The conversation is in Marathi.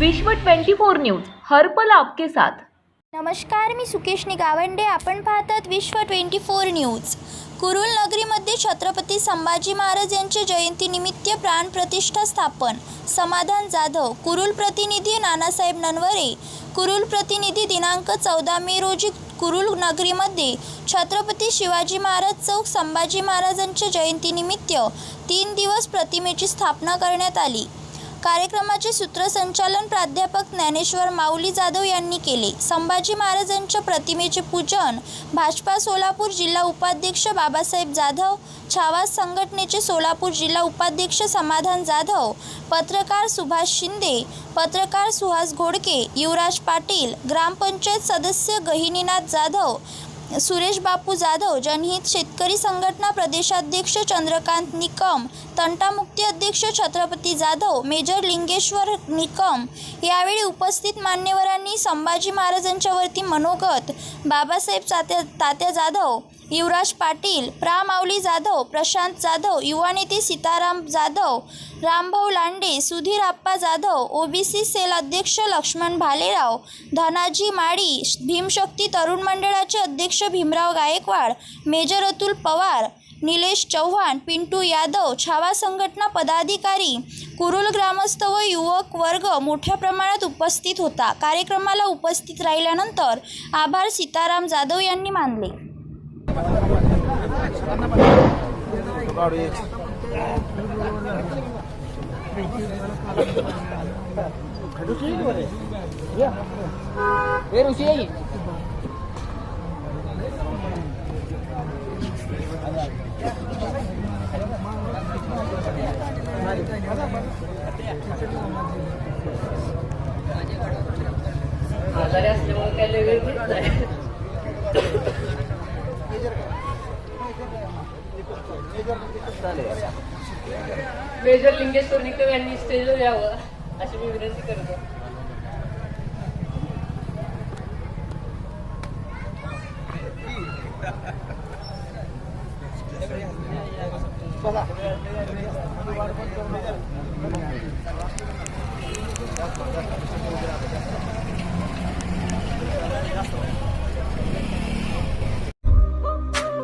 विश्व 24 न्यूज हरपल आपके साथ. नमस्कार मी सुकेश निगावंडे. आपण पाहतात Vishwa twenty four news. Kurul नगरीमध्ये Chhatrapati Sambhaji Maharaj यांच्या जयंतीनिमित्त प्राणप्रतिष्ठा स्थापन. समाधान जाधव कुरुल प्रतिनिधी नानासाहेब ननवरे. कुरुल प्रतिनिधी दिनांक चौदा मे रोजी कुरुल नगरीमध्ये छत्रपती शिवाजी महाराज चौक संभाजी महाराजांच्या जयंतीनिमित्त तीन दिवस प्रतिमेची स्थापना करण्यात आली. कार्यक्रमाचे सूत्रसंचालन प्राध्यापक ज्ञानेश्वर माऊली जाधव यांनी केले. संभाजी महाराजांच्या प्रतिमेचे पूजन भाजपा सोलापूर जिल्हा उपाध्यक्ष बाबासाहेब जाधव छावा संघटनेचे सोलापूर जिल्हा उपाध्यक्ष समाधान जाधव पत्रकार सुभाष शिंदे पत्रकार सुहास घोडके युवराज पाटील ग्रामपंचायत सदस्य गहिनीनाथ जाधव सुरेश बापू जाधव जनहित शेतकरी संघटना प्रदेशाध्यक्ष चंद्रकांत निकम तंटामुक्ती अध्यक्ष छत्रपती जाधव मेजर लिंगेश्वर निकम. यावेळी उपस्थित मान्यवरांनी संभाजी महाराजांच्यावरती मनोगत बाबासाहेब तात्या तात्या जाधव युवराज पाटील प्रा माऊली जाधव प्रशांत जाधव युवा नेते सीताराम जाधव रामभाऊ लांडे सुधीर आप्पा जाधव ओबीसी सेल अध्यक्ष लक्ष्मण भालेराव धनाजी माळी भीमशक्ती तरुण मंडळाचे अध्यक्ष भीमराव गायकवाड मेजर अतुल पवार निलेश चव्हाण पिंटू यादव छावा संघटना पदाधिकारी कुरुल ग्रामस्थ व युवक वर्ग मोठ्या प्रमाणात उपस्थित होता. कार्यक्रमाला उपस्थित राहिल्यानंतर आभार सीताराम जाधव यांनी मानले. ए ऋषी आहे आजारी असल्यामुळे काय लय मेजर लिंगेश्वर निकम यांनी स्टेजवर यावं अशी मी विनंती करतो.